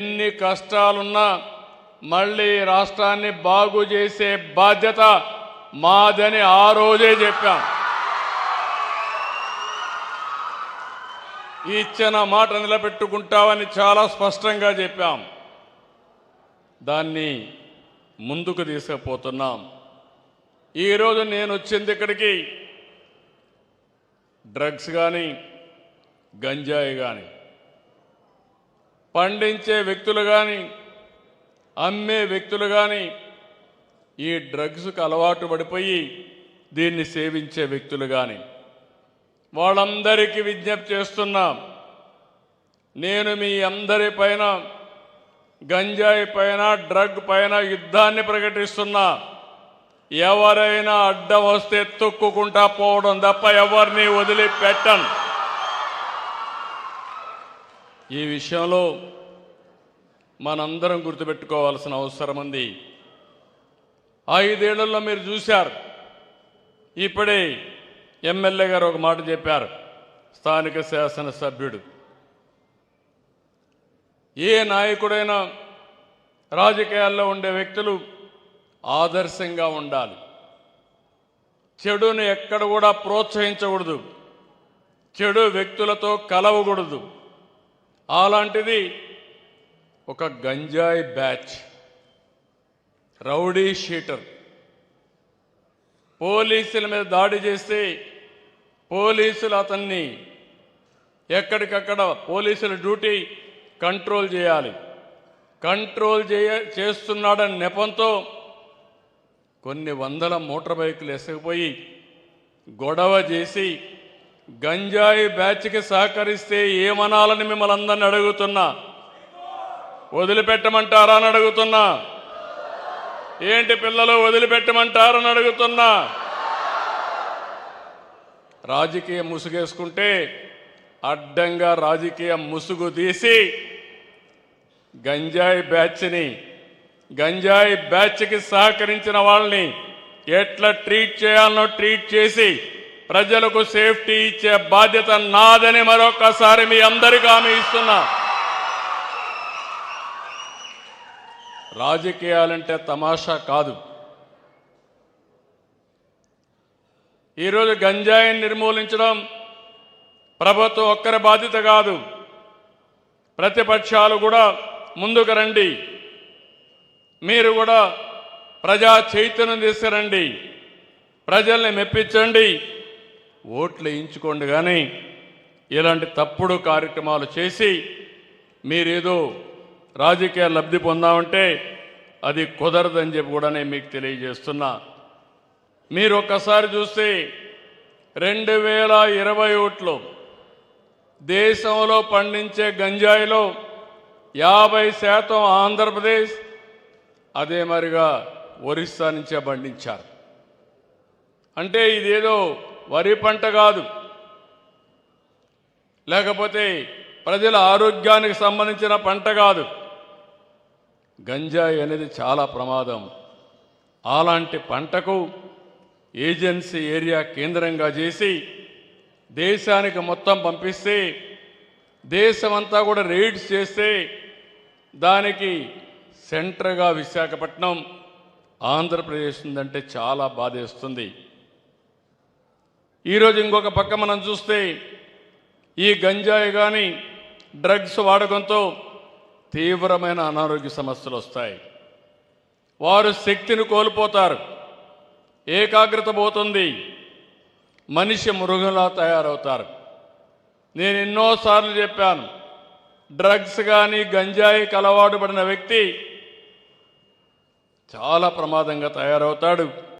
ఎన్ని కష్టాలున్నా మళ్ళీ రాష్ట్రాన్ని బాగు చేసే బాధ్యత మాదని ఆ రోజే చెప్పాం. ఇచ్చిన మాట నిలబెట్టుకుంటామని చాలా స్పష్టంగా చెప్పాం. దాన్ని ముందుకు తీసుకుపోతున్నాం. ఈరోజు నేను వచ్చింది ఇక్కడికి. డ్రగ్స్ కానీ గంజాయి కానీ పండించే వ్యక్తులు కానీ అమ్మే వ్యక్తులు కానీ ఈ డ్రగ్స్కు అలవాటు పడిపోయి దీన్ని సేవించే వ్యక్తులు కానీ వాళ్ళందరికీ విజ్ఞప్తి చేస్తున్నా నేను మీ అందరి పైన గంజాయి పైన డ్రగ్ పైన యుద్ధాన్ని ప్రకటిస్తున్నా. ఎవరైనా అడ్డం వస్తే తొక్కుకుంటా పోవడం తప్ప ఎవరిని వదిలిపెట్టను. ఈ విషయంలో మనందరం గుర్తుపెట్టుకోవాల్సిన అవసరం ఉంది. ఐదేళ్ళలో మీరు చూశారు. ఇప్పుడే ఎమ్మెల్యే గారు ఒక మాట చెప్పారు. స్థానిక శాసనసభ్యుడు. ఏ నాయకుడైనా రాజకీయాల్లో ఉండే వ్యక్తులు ఆదర్శంగా ఉండాలి. చెడును ఎక్కడ కూడా ప్రోత్సహించకూడదు. చెడు వ్యక్తులతో కలవకూడదు. అలాంటిది ఒక గంజాయి బ్యాచ్ రౌడీ షీటర్. పోలీసుల మీద దాడి చేస్తే పోలీసులు అతన్ని ఎక్కడికక్కడ పోలీసుల డ్యూటీ కంట్రోల్ చేయాలి. కంట్రోల్ చేయ చేస్తున్నాడని నెపంతో కొన్ని వందల మోటార్ బైకులు ఎసగిపోయి గొడవ చేసి గంజాయి బ్యాచ్కి సహకరిస్తే ఏమనాలని మిమ్మల్ని అందరిని అడుగుతున్నా? వదిలిపెట్టమంటారా అని అడుగుతున్నా. ఏంటి పిల్లలు వదిలిపెట్టమంటారని అడుగుతున్నా. రాజకీయ ముసుగేసుకుంటే అడ్డంగా రాజకీయ ముసుగు తీసి గంజాయి బ్యాచ్ని గంజాయి బ్యాచ్కి సహకరించిన వాళ్ళని ఎట్లా ట్రీట్ చేయాలనో ట్రీట్ చేసి ప్రజలకు సేఫ్టీ ఇచ్చే బాధ్యత నాదని మరొకసారి మీ అందరికీ హామీ ఇస్తున్నా. రాజకీయాలంటే తమాషా కాదు. ఈరోజు గంజాయిని నిర్మూలించడం ప్రభుత్వం ఒక్కరి బాధ్యత కాదు. ప్రతిపక్షాలు కూడా ముందుకు రండి. మీరు కూడా ప్రజా చైతన్యం తీసుకురండి. ప్రజల్ని మెప్పించండి. ఓట్లు వేయించుకోండి కానీ ఇలాంటి తప్పుడు కార్యక్రమాలు చేసి మీరేదో రాజకీయ లబ్ధి పొందామంటే అది కుదరదని చెప్పి కూడా నేను మీకు తెలియజేస్తున్నా. మీరు ఒక్కసారి చూస్తే రెండు వేల ఇరవై ఒకటిలో దేశంలో పండించే గంజాయిలో యాభై శాతం ఆంధ్రప్రదేశ్ అదే మరిగా ఒరిస్సా నుంచే పండించారు. అంటే ఇదేదో వరి పంట కాదు. లేకపోతే ప్రజల ఆరోగ్యానికి సంబంధించిన పంట కాదు. గంజాయి అనేది చాలా ప్రమాదం. అలాంటి పంటకు ఏజెన్సీ ఏరియా కేంద్రంగా చేసి దేశానికి మొత్తం పంపిస్తే దేశమంతా కూడా రైడ్స్ చేస్తే దానికి సెంటర్గా విశాఖపట్నం ఆంధ్రప్రదేశ్ ఉందంటే చాలా బాధేస్తుంది. ఈరోజు ఇంకొక పక్క మనం చూస్తే ఈ గంజాయి కానీ డ్రగ్స్ వాడకంతో తీవ్రమైన అనారోగ్య సమస్యలు వస్తాయి. వారు శక్తిని కోల్పోతారు. ఏకాగ్రత పోతుంది. మనిషి మృగంలా తయారవుతారు. నేను ఎన్నోసార్లు చెప్పాను డ్రగ్స్ కానీ గంజాయి అలవాటు పడిన వ్యక్తి చాలా ప్రమాదంగా తయారవుతాడు.